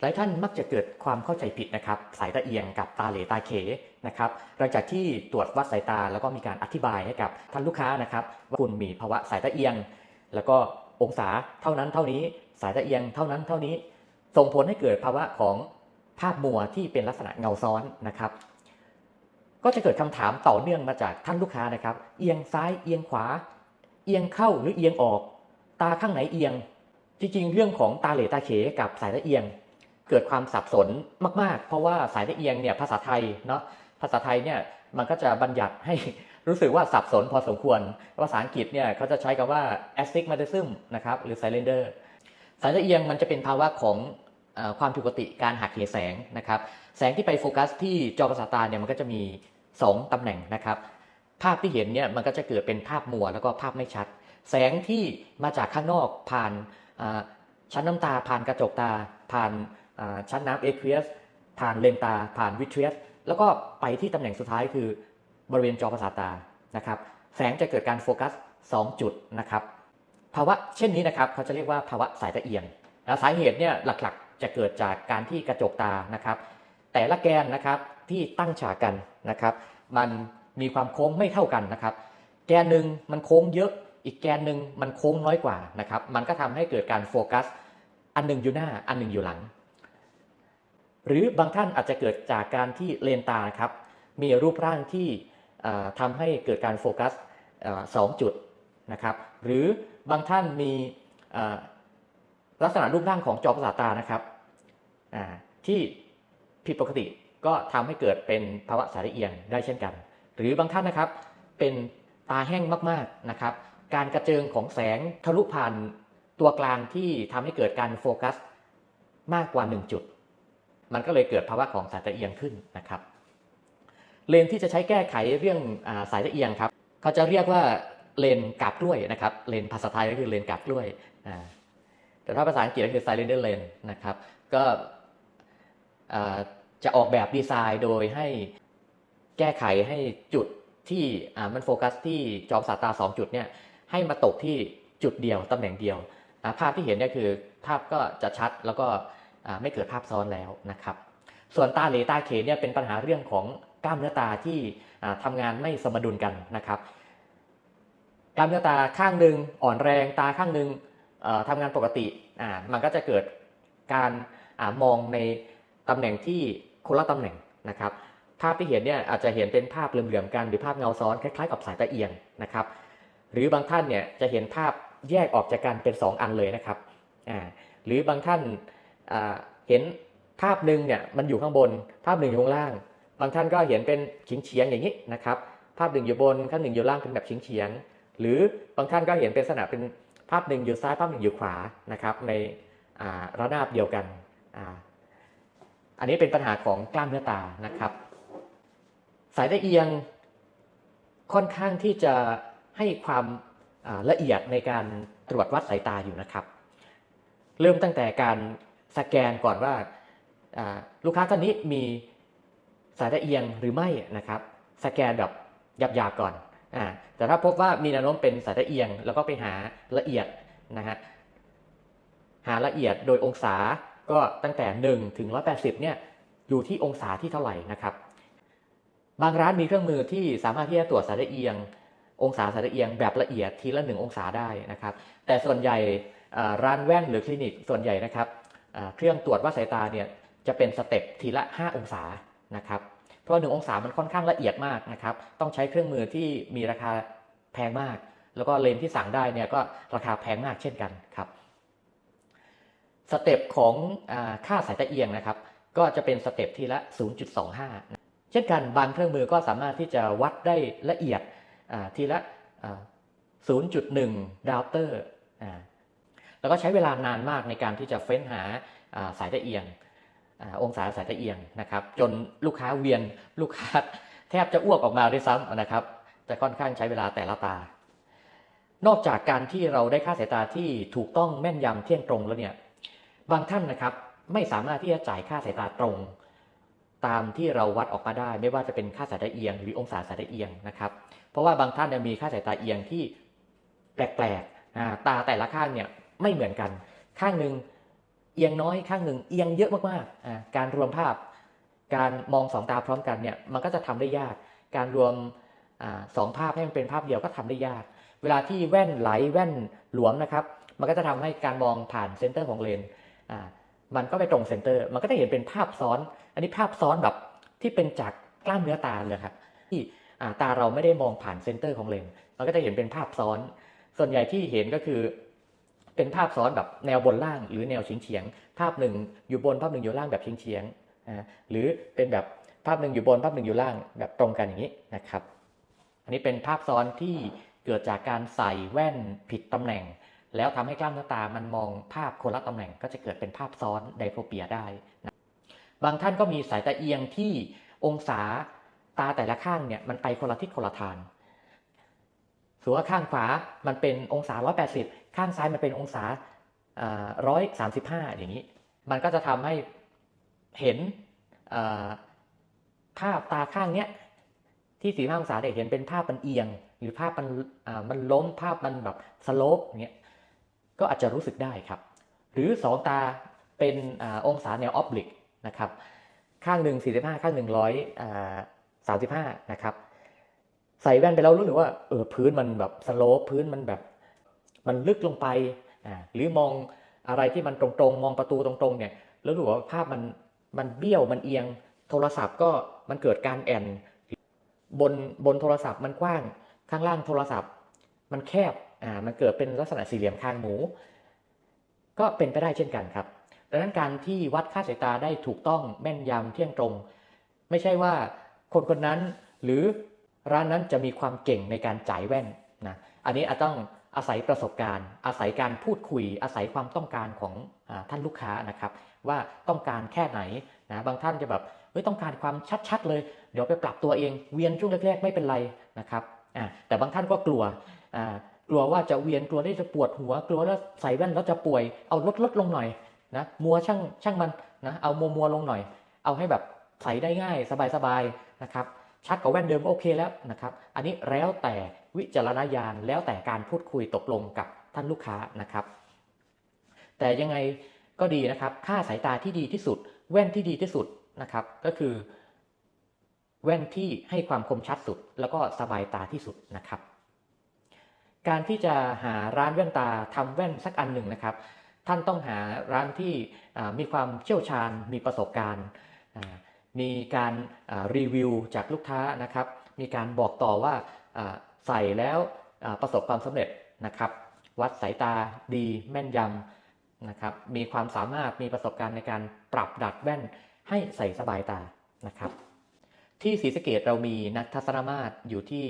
หลายท่านมักจะเกิดความเข้าใจผิดนะครับ สายตาเอียงกับตาเหลตาเขนะครับหลังจากที่ตรวจวัดสายตาแล้วก็มีการอธิบายให้กับท่านลูกค้านะครับ ว่าคุณมีภาวะสายตาเอียง แล้วก็องศาเท่านั้นเท่านี้ สายตาเอียงเท่านั้นเท่านี้ ส่งผลให้เกิดภาวะของภาพมัวที่เป็นลักษณะเงาซ้อนนะครับ ก็จะเกิดคำถามต่อเนื่องมาจากท่านลูกค้านะครับ เอียงซ้ายเอียงขวา เอียงเข้าหรือเอียงออก ตาข้างไหนเอียง จริงๆ เรื่องของตาเหลตาเขกับสายตาเอียง เกิดความสับสนมาก ๆ เพราะว่าสายตาเอียงเนี่ยภาษาไทยเนาะภาษาไทยเนี่ยมันก็จะบัญญัติให้รู้สึกว่าสับสนพอสมควรภาษาอังกฤษเนี่ยเขาจะใช้คำว่า astigmatism นะครับหรือ cylinder สายตาเอียงมันจะเป็นภาวะของอความผิดปกติการหักเหแสงนะครับแสงที่ไปโฟกัสที่จอประสาทตาเนี่ยมันก็จะมี 2ตำแหน่งนะครับ ภาพที่เห็นเนี่ยมันก็จะเกิดเป็นภาพมัวแล้วก็ภาพไม่ชัด แสงที่มาจากข้างนอกผ่านชั้นน้ำตาผ่านกระจกตาผ่าน ชั้นน้ำเอควีสผ่านเลนตาผ่านวิทรีสแล้วก็ไปที่ตำแหน่งสุดท้ายคือบริเวณจอประสาทตานะครับแสงจะเกิดการโฟกัส 2 จุดนะครับภาวะเช่นนี้นะครับเขาจะเรียกว่าภาวะสายตาเอียงแล้วสาเหตุเนี่ยหลักๆ จะเกิดจากการที่กระจกตานะครับ แต่ละแกนนะครับที่ตั้งฉากกันนะครับ มันมีความโค้งไม่เท่ากันนะครับ แกนหนึ่งมันโค้งเยอะอีกแกนหนึ่งมันโค้งน้อยกว่านะครับ มันก็ทำให้เกิดการโฟกัส อันหนึ่งอยู่หน้าอันหนึ่งอยู่หลัง หรือบางท่านอาจจะเกิดจากการที่เลนตาครับมีรูปร่างที่ทำให้เกิดการโฟกัสสองจุดนะครับหรือบางท่านมีลักษณะรูปร่างของจอประสาทตานะครับที่ผิดปกติก็ทำให้เกิดเป็นภาวะสายเอียงได้เช่นกัน หรือบางท่านนะครับเป็นตาแห้งมากๆนะครับ การกระเจิงของแสงทะลุผ่านตัวกลางที่ทำให้เกิดการโฟกัสมากกว่า 1 จุด มันก็เลยเกิดภาวะของสายตาเอียงขึ้นนะครับเลนที่จะใช้แก้ไขเรื่องอสายตาเอียงครับเขาจะเรียกว่าเลนกาบกล้วยนะครับเลนภาษาไทยก็คือเลนกาบกล้วยแต่ถ้าภาษาอังกฤษก็คือ cylinder lens นะครับก็จะออกแบบดีไซน์โดยให้แก้ไขให้จุดที่มันโฟกัสที่จอประสาทตา 2 จุดเนี่ยให้มาตกที่จุดเดียวตำแหน่งเดียว ภาพที่เห็นเนี่ยคือภาพก็จะชัดแล้วก็ ไม่เกิดภาพซ้อนแล้วนะครับ ส่วนตาเหลตาเขเนี่ยเป็นปัญหาเรื่องของกล้ามเนื้อตาที่อ่าทำงานไม่สมดุลกันนะครับ กล้ามเนื้อตาข้างหนึ่งอ่อนแรงตาข้างหนึ่งเอ่อทำงานปกติมันก็จะเกิดการอมองในตำแหน่งที่คนละตำแหน่งนะครับภาพที่เห็นเนี่ยอาจจะเห็นเป็นภาพเหลื่อมๆกันหรือภาพเงาซ้อนคล้ายๆกับสายตาเอียงนะครับ หรือบางท่านเนี่ยจะเห็นภาพแยกออกจากกันเป็น 2 อันเลยนะครับหรือบางท่าน เห็นภาพหนึ่งเนี่ยมันอยู่ข้างบน ภาพหนึ่งอยู่ข้างล่าง บางท่านก็เห็นเป็นเฉียงๆอย่างนี้นะครับ ภาพหนึ่งอยู่บนข้างหนึ่งอยู่ล่างเป็นแบบเฉียงๆหรือบางท่านก็เห็นเป็นลักษณะเป็นภาพหนึ่งอยู่ซ้ายภาพหนึ่งอยู่ขวานะครับ ในระนาบเดียวกันอ,อันนี้เป็นปัญหาของกล้ามเนื้อตานะครับ สายตาเอียงค่อนข้างที่จะให้ความละเอียดในการตรวจวัดสายตาอยู่นะครับ เริ่มตั้งแต่การ สแกนก่อนว่าลูกค้าท่านนี้มีสายตาเอียงหรือไม่นะครับ สแกนแบบหยาบๆก่อนอแต่ถ้าพบว่ามีแนวโน้มเป็นสายตาเอียง แล้วก็ไปหาละเอียดนะฮะหาละเอียดโดยองศาก็ตั้งแต่ 1 ถึง 180 เนี่ยอยู่ที่องศาที่เท่าไหร่นะครับ บางร้านมีเครื่องมือที่สามารถที่จะตรวจสายตาเอียง องศาสายตาเอียงแบบละเอียดทีละหนึ่งองศาได้นะครับ แต่ส่วนใหญ่ร้านแว่นหรือคลินิกส่วนใหญ่นะครับ เครื่องตรวจวัดสายตาเนี่ยจะเป็นสเต็ปทีละ 5 องศานะครับเพราะหนึ่งองศามันค่อนข้างละเอียดมากนะครับต้องใช้เครื่องมือที่มีราคาแพงมาก แล้วก็เลนที่สั่งได้เนี่ยก็ราคาแพงมากเช่นกันครับสเต็ปของอค่าสายตาเอียงนะครับก็จะเป็นสเต็ปทีละ 0.25 เช่นกันบางเครื่องมือก็สามารถที่จะวัดได้ละเอียดทีละ 0.1 ดาวเตอร์อ่า แล้วก็ใช้เวลานานมากในการที่จะเฟ้นหาสายตาเอียงอองศาสายตาเอียงนะครับ จนลูกค้าเวียนลูกค้าแทบจะอ้วกออกมาด้วยซ้ำนะครับจะค่อนข้างใช้เวลาแต่ละตา นอกจากการที่เราได้ค่าสายตาที่ถูกต้องแม่นยำเที่ยงตรงแล้วเนี่ยบางท่านนะครับไม่สามารถที่จะจ่ายค่าสายตาตรง ตามที่เราวัดออกมาได้ ไม่ว่าจะเป็นค่าสายตาเอียง หรือองศาสายตาเอียงนะครับเพราะว่าบางท่านเนี่ยมีค่าสายตาเอียงที่แปลกๆตาแต่ละข้างเนี่ย ไม่เหมือนกัน ข้างหนึ่งเอียงน้อยข้างหนึ่งเอียงเยอะมากๆอ่าการรวมภาพ การมองสองตาพร้อมกันเนี่ยมันก็จะทำได้ยาก การรวมอสองภาพให้มันเป็นภาพเดียวก็ทำได้ยาก เวลาที่แว่นไหลแว่นหลวมนะครับ มันก็จะทำให้การมองผ่านเซนเตอร์ของเลนส์มันก็ไปตรงเซนเตอร์ มันก็จะเห็นเป็นภาพซ้อน อันนี้ภาพซ้อนแบบที่เป็นจากกล้ามเนื้อตาเลยครับที่ตาเราไม่ได้มองผ่านเซนเตอร์ของเลนส์มันก็จะเห็นเป็นภาพซ้อน ส่วนใหญ่ที่เห็นก็คือ เป็นภาพซ้อนแบบแนวบนล่าง หรือแนวเฉียงเฉียงๆภาพหนึ่งอยู่บนภาพหนึ่งอยู่ล่างแบบเฉียงเฉียงหรือเป็นแบบภาพหนึ่งอยู่บนภาพหนึ่งอยู่ล่างแบบตรงกันอย่างนี้นะครับ อันนี้เป็นภาพซ้อนที่เกิดจากการใส่แว่นผิดตำแหน่ง แล้วทำให้กล้ามเนื้อตามันมองภาพคนละตำแหน่ง ก็จะเกิดเป็นภาพซ้อนไดโฟเปียได้นะบางท่านก็มีสายตาเอียงที่องศาตาแต่ละข้างเนี่ยมันไปคนละทิศคนละทาง สมมติว่าข้างขวามันเป็นองศา 180 ข้างซ้ายมันเป็นองศาร้อยสามสิบห้าอย่างนี้ มันก็จะทำให้เห็นภาพตาข้างเนี้ยที่สี่ห้าองศาเนี่ยเห็นเป็นภาพมันเอียง หรือภาพมันมันล้มภาพมันแบบสโลปอย่างเงี้ยก็อาจจะรู้สึกได้ครับ หรือสองตาเป็นอองศาแนวออบลิกนะครับ ข้างหนึ่ง45 ข้างหนึ่งร้อยสามสิบห้านะครับ ใส่แว่นไปแล้วรู้สึกว่าเออพื้นมันแบบสโลปพื้นมันแบบมันลึกลงไปอ่าหรือมองอะไรที่มันตรงๆ มองประตูตรงๆเนี่ยแล้วรู้สึกว่าภาพมันมันเบี้ยวมันเอียง โทรศัพท์ก็มันเกิดการแอนบนบนโทรศัพท์มันกว้างข้างล่างโทรศัพท์ มันแคบอ่ามันเกิดเป็นลักษณะสี่เหลี่ยมคางหมู ก็เป็นไปได้เช่นกันครับดังนั้นการที่วัดค่าสายตาได้ถูกต้องแม่นยำเที่ยงตรง ไม่ใช่ว่าคนคนนั้นหรือ ร้านนั้นจะมีความเก่งในการจ่ายแว่นนะอันนี้อาจต้องอาศัยประสบการณ์ อาศัยการพูดคุย อาศัยความต้องการของอท่านลูกค้านะครับ ว่าต้องการแค่ไหนนะบางท่านจะแบบเฮ้ยต้องการความชัดๆ เลย เดี๋ยวไปปรับตัวเองเวียนช่วงแรกๆ ไม่เป็นไรนะครับอ่าแต่บางท่านก็กลัวอ่ากลัวว่าจะเวียนกลัวได้จะปวดหัว กลัวแล้วใส่แว่นแล้วจะป่วยเอาลดลดลงหน่อยนะมัวช่างช่างมันนะเอามัวมัวลงหน่อย เอาให้แบบใส่ได้ง่ายสบายๆนะครับ ชัดกว่าแว่นเดิมก็โอเคแล้วนะครับ อันนี้แล้วแต่วิจารณญาณแล้วแต่การพูดคุยตกลงกับท่านลูกค้านะครับ แต่ยังไงก็ดีนะครับ ค่าสายตาที่ดีที่สุด แว่นที่ดีที่สุดนะครับ ก็คือ แว่นที่ให้ความคมชัดสุด แล้วก็สบายตาที่สุดนะครับ การที่จะหาร้านแว่นตาทำแว่นสักอันหนึ่งนะครับ ท่านต้องหาร้านที่มีความเชี่ยวชาญมีประสบการณ์ มีการรีวิวจากลูกค้านะครับ มีการบอกต่อว่าใส่แล้วประสบความสำเร็จนะครับ วัดสายตาดีแม่นยำนะครับ มีความสามารถมีประสบการณ์ในการปรับดัดแว่นให้ใส่สบายตานะครับ ที่ศรีสะเกดเรามีนักทัศนมาตรอยู่ที่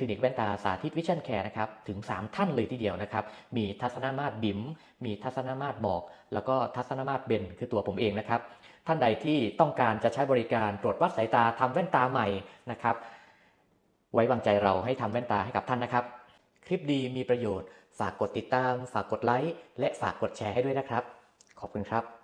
ลินิกแว่นตาสาธิตวิชั่นแคร์นะครับถึง 3 ท่านเลยทีเดียวนะครับมีทัศนมาตรบิ๋มมีทัศนมาตรหมอก แล้วก็ทัศนมาตรเบนคือตัวผมเองนะครับท่านใดที่ต้องการจะใช้บริการตรวจวัดสายตาทำแว่นตาใหม่นะครับไว้วางใจเราให้ทำแว่นตาให้กับท่านนะครับ คลิปดีมีประโยชน์ ฝากกดติดตาม ฝากกดไลค์และฝากกดแชร์ให้ด้วยนะครับ ขอบคุณครับ